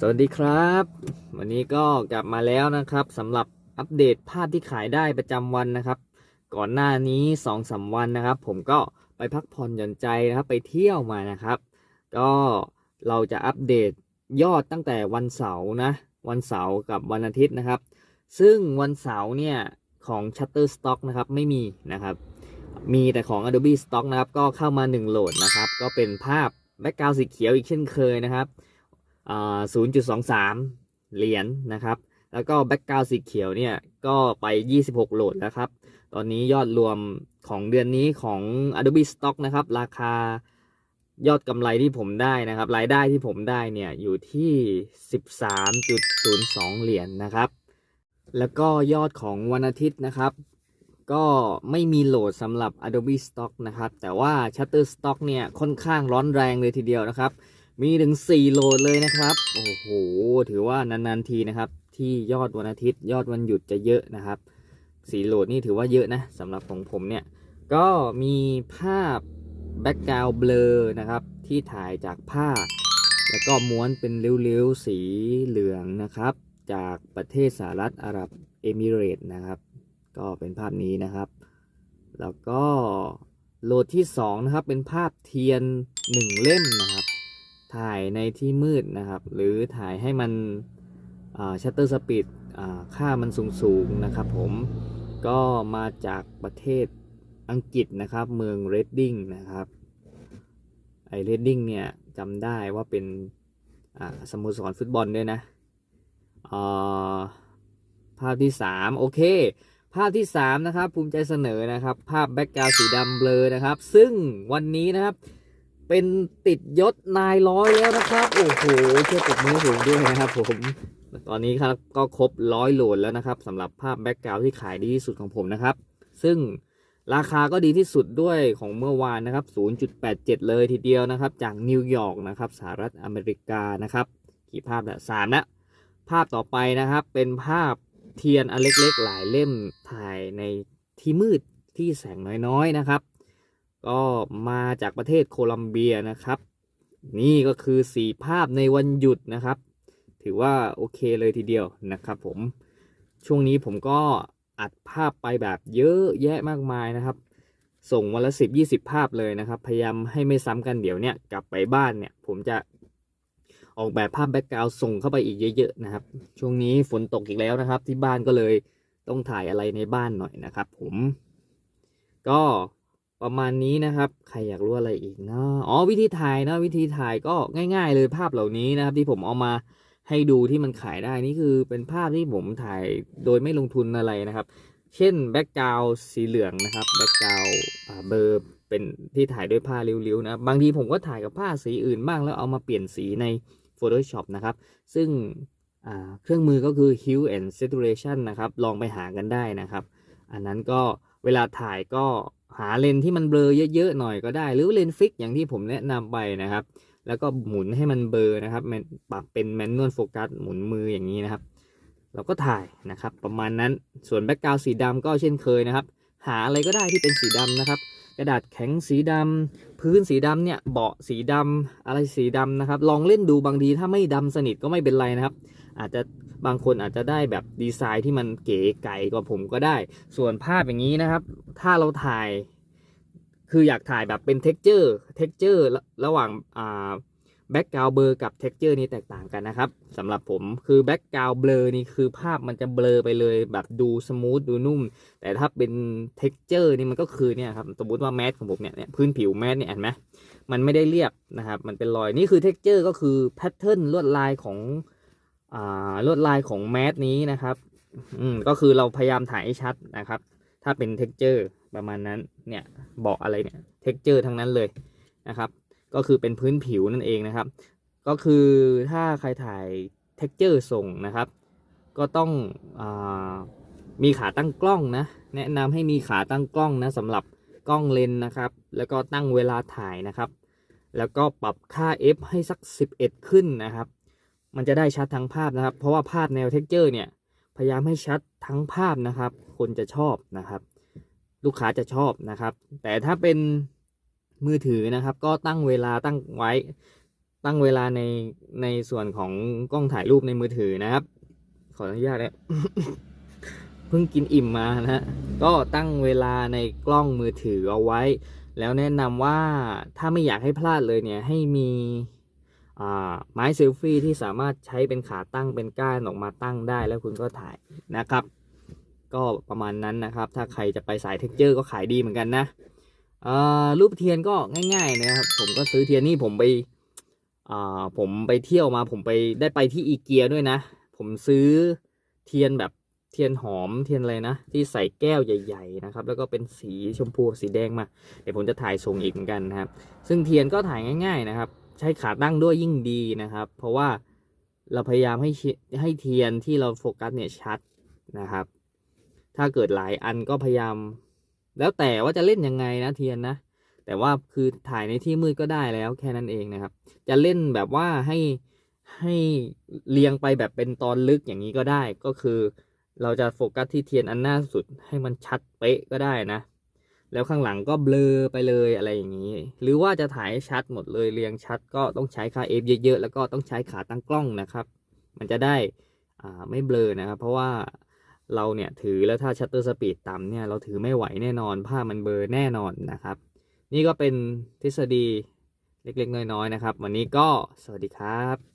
สวัสดีครับ วันนี้ก็กลับมาแล้วนะครับสำหรับอัปเดตภาพที่ขายได้ประจำวันนะครับ ก่อนหน้านี้2อสวันนะครับ ผมก็ไปพักผ่อนหย่อนใจนะครับไปเที่ยวมานะครับ ก็เราจะอัปเดตยอดตั้งแต่วันเสาร์นะ วันเสาร์กับวันอาทิตย์นะครับ ซึ่งวันเสาร์เนี่ยของ Shutterstock นะครับไม่มีนะครับ มีแต่ของ Adobe Stock นะครับก็เข้ามา 1 โหลดนะครับ ก็เป็นภาพแบ็กกราวสีเขียวอีกเช่นเคยนะครับ 0.23 เหรียญนะครับ แล้วก็แบ็กกราวสีเขียวเนี่ยก็ไป 26 โหลดแล้วครับ ตอนนี้ยอดรวมของเดือนนี้ของ Adobe Stock นะครับ ราคายอดกำไรที่ผมได้นะครับ รายได้ที่ผมได้เนี่ยอยู่ที่ 13.02 เหรียญนะครับ แล้วก็ยอดของวันอาทิตย์นะครับ ก็ไม่มีโหลดสำหรับ Adobe Stock นะครับ แต่ว่า Shutterstock เนี่ยค่อนข้างร้อนแรงเลยทีเดียวนะครับ มีถึง 4 โหลดเลยนะครับ โอ้โห ถือว่านานๆทีนะครับ ที่ยอดวันอาทิตย์ ยอดวันหยุดจะเยอะนะครับ 4 โหลดนี่ถือว่าเยอะนะสำหรับของผมเนี่ย ก็มีภาพ Background Blur นะครับ ที่ถ่ายจากผ้า แล้วก็ม้วนเป็นริ้วๆ สีเหลืองนะครับ จากประเทศสหรัฐอาหรับเอมิเรตนะครับ ก็เป็นภาพนี้นะครับ แล้วก็โหลดที่ 2 นะครับ เป็นภาพเทียน 1 เล่มนะครับ ถ่ายในที่มืดนะครับ หรือถ่ายให้มันชัตเตอร์สปีดค่ามันสูงๆนะครับผมก็มาจากประเทศอังกฤษนะครับ เมืองเรดดิ้งนะครับไอเรดดิ้งเนี่ยจำได้ว่าเป็นสโมสรฟุตบอลด้วยนะภาพที่ 3 โอเค ภาพที่ 3 นะครับ ภูมิใจเสนอนะครับ ภาพแบ็กกราวสีดำเบลอนะครับ ซึ่งวันนี้นะครับ เป็นติดยศนายร้อยแล้วนะครับ โอ้โหเชื่อปรบมือผมด้วยนะครับผมตอนนี้ครับก็ครบร้อยโหลดแล้วนะครับสำหรับภาพแบ็กกราวที่ขายดีที่สุดของผมนะครับ ซึ่งราคาก็ดีที่สุดด้วยของเมื่อวานนะครับ 0.87 เลยทีเดียวนะครับ จากนิวยอร์กนะครับสหรัฐอเมริกานะครับกี่ภาพละสามละภาพต่อไปนะครับเป็นภาพเทียนอันเล็กๆ หลายเล่มถ่ายในที่มืดที่แสงน้อยๆนะครับ ก็มาจากประเทศโคลัมเบียนะครับ นี่ก็คือสีภาพในวันหยุดนะครับ ถือว่าโอเคเลยทีเดียวนะครับ ผมช่วงนี้ผมก็อัดภาพไปแบบเยอะแยะมากมายนะครับ ส่งวันละสิบยี่สิบภาพเลยนะครับ พยายามให้ไม่ซ้ำกันเดี๋ยวเนี่ยกลับไปบ้านเนี่ย ผมจะออกแบบภาพแบ็กกราวด์ส่งเข้าไปอีกเยอะๆนะครับ ช่วงนี้ฝนตกอีกแล้วนะครับ ที่บ้านก็เลยต้องถ่ายอะไรในบ้านหน่อยนะครับ ผม ก็ ประมาณนี้นะครับ ใครอยากรู้อะไรอีกเนาะอ๋อวิธีถ่ายนะวิธีถ่ายก็ง่าย ๆ เลยภาพเหล่านี้นะครับ ที่ผมเอามาให้ดูที่มันขายได้นี่คือเป็นภาพที่ผมถ่ายโดยไม่ลงทุนอะไรนะครับ เช่นแบ็กกราวสีเหลืองนะครับแบ็กกราวเบอร์เป็นที่ถ่ายด้วยผ้าริ้วๆนะบางทีผมก็ถ่ายกับผ้าสีอื่นบ้างแล้วเอามาเปลี่ยนสีใน Photoshop นะครับ ซึ่งเครื่องมือก็คือ Hue and Saturation นะครับ ลองไปหากันได้นะครับ อันนั้นก็ เวลาถ่ายก็หาเลนส์ที่มันเบลอเยอะๆหน่อยก็ได้ หรือเลนส์ฟิกอย่างที่ผมแนะนำไปนะครับ แล้วก็หมุนให้มันเบลอนะครับปรับเป็นแมนนวลโฟกัสหมุนมืออย่างนี้นะครับ เราก็ถ่ายนะครับ ประมาณนั้นส่วนแบ็กกราวสีดำก็เช่นเคยนะครับ หาอะไรก็ได้ที่เป็นสีดำนะครับ กระดาษแข็งสีดำพื้นสีดำเนี่ยเบาะสีดำอะไรสีดำนะครับ ลองเล่นดูบางทีถ้าไม่ดำสนิทก็ไม่เป็นไรนะครับ อาจจะบางคนอาจจะได้แบบดีไซน์ที่มันเก๋ไก่กว่าผมก็ได้ ส่วนภาพอย่างนี้นะครับ ถ้าเราถ่าย คืออยากถ่ายแบบเป็นเท็กเจอร์เท็กเจอร์ระหว่างอ่าแบ็กกราวเบอร์กับเท็กเจอร์นี้แตกต่างกันนะครับสำหรับผมคือแบ็กกราวเบลอนี่คือภาพมันจะเบลอไปเลยแบบดูสมูทดูนุ่ม แต่ถ้าเป็นเท็กเจอร์นี่มันก็คือเนี่ยครับสมมติว่าแมสของผมเนี่ยพื้นผิวแมสเนี่ยเห็นไหมมันไม่ได้เรียบนะครับ มันเป็นรอยนี่คือเท็กเจอร์ก็คือแพทเทิร์นลวดลายของ ลวดลายของแมสนี้นะครับอืมก็คือเราพยายามถ่ายให้ชัดนะครับ ถ้าเป็นเท็กเจอร์ประมาณนั้นเนี่ยบอกอะไรเนี่ยเท็กเจอร์ทั้งนั้นเลยนะครับ ก็คือเป็นพื้นผิวนั่นเองนะครับ ก็คือถ้าใครถ่ายเท็กเจอร์ส่งนะครับ ก็ต้องอมีขาตั้งกล้องนะ แนะนำให้มีขาตั้งกล้องนะสำหรับกล้องเลนนะครับ แล้วก็ตั้งเวลาถ่ายนะครับ แล้วก็ปรับค่า f ให้สัก 11 ขึ้นนะครับ มันจะได้ชัดทั้งภาพนะครับ เพราะว่าภาพแนวเท็กเจอร์เนี่ย พยายามให้ชัดทั้งภาพนะครับ คนจะชอบนะครับ ลูกค้าจะชอบนะครับ แต่ถ้าเป็นมือถือนะครับ ก็ตั้งเวลาตั้งไว้ ตั้งเวลาในในส่วนของกล้องถ่ายรูปในมือถือนะครับ ขออนุญาตนะเพิ่งกินอิ่มมานะก็ตั้งเวลาในกล้องมือถือเอาไว้ แล้วแนะนำว่าถ้าไม่อยากให้พลาดเลยเนี่ยให้มี ไม้เซลฟี่ที่สามารถใช้เป็นขาตั้งเป็นก้านออกมาตั้งได้แล้วคุณก็ถ่ายนะครับ ก็ประมาณนั้นนะครับ ถ้าใครจะไปสายเท็กเจอร์ก็ขายดีเหมือนกันนะรูปเทียนก็ง่าย ๆ นะครับ ผมก็ซื้อเทียนนี่ผมไปผมไปเที่ยวมาผมไปได้ไปที่อีเกียด้วยนะ ผมซื้อเทียนแบบเทียนหอมเทียนอะไรนะ ที่ใส่แก้วใหญ่ๆนะครับ แล้วก็เป็นสีชมพูสีแดงมา เดี๋ยวผมจะถ่ายส่งอีกเหมือนกันนะครับ ซึ่งเทียนก็ถ่ายง่าย ๆ นะครับ ใช้ขาตั้งด้วยยิ่งดีนะครับ เพราะว่าเราพยายามให้ให้เทียนที่เราโฟกัสเนี่ยชัดนะครับ ถ้าเกิดหลายอันก็พยายาม แล้วแต่ว่าจะเล่นยังไงนะเทียนนะ แต่ว่าคือถ่ายในที่มืดก็ได้แล้วแค่นั้นเองนะครับ จะเล่นแบบว่าให้ให้เรียงไปแบบเป็นตอนลึกอย่างนี้ก็ได้ ก็คือ เราจะโฟกัสที่เทียนอันหน้าสุดให้มันชัดเป๊ะก็ได้นะ แล้วข้างหลังก็เบลอไปเลยอะไรอย่างนี้ หรือว่าจะถ่ายชัดหมดเลยเรียงชัดก็ต้องใช้ค่า f เยอะๆแล้วก็ต้องใช้ขาตั้งกล้องนะครับ มันจะได้ไม่เบลอนะครับ เพราะว่าเราเนี่ยถือแล้วถ้าชัตเตอร์สปีดต่ำเนี่ยเราถือไม่ไหวแน่นอนภาพมันเบลอแน่นอนนะครับ นี่ก็เป็นทฤษฎีเล็กๆน้อยๆนะครับ วันนี้ก็สวัสดีครับ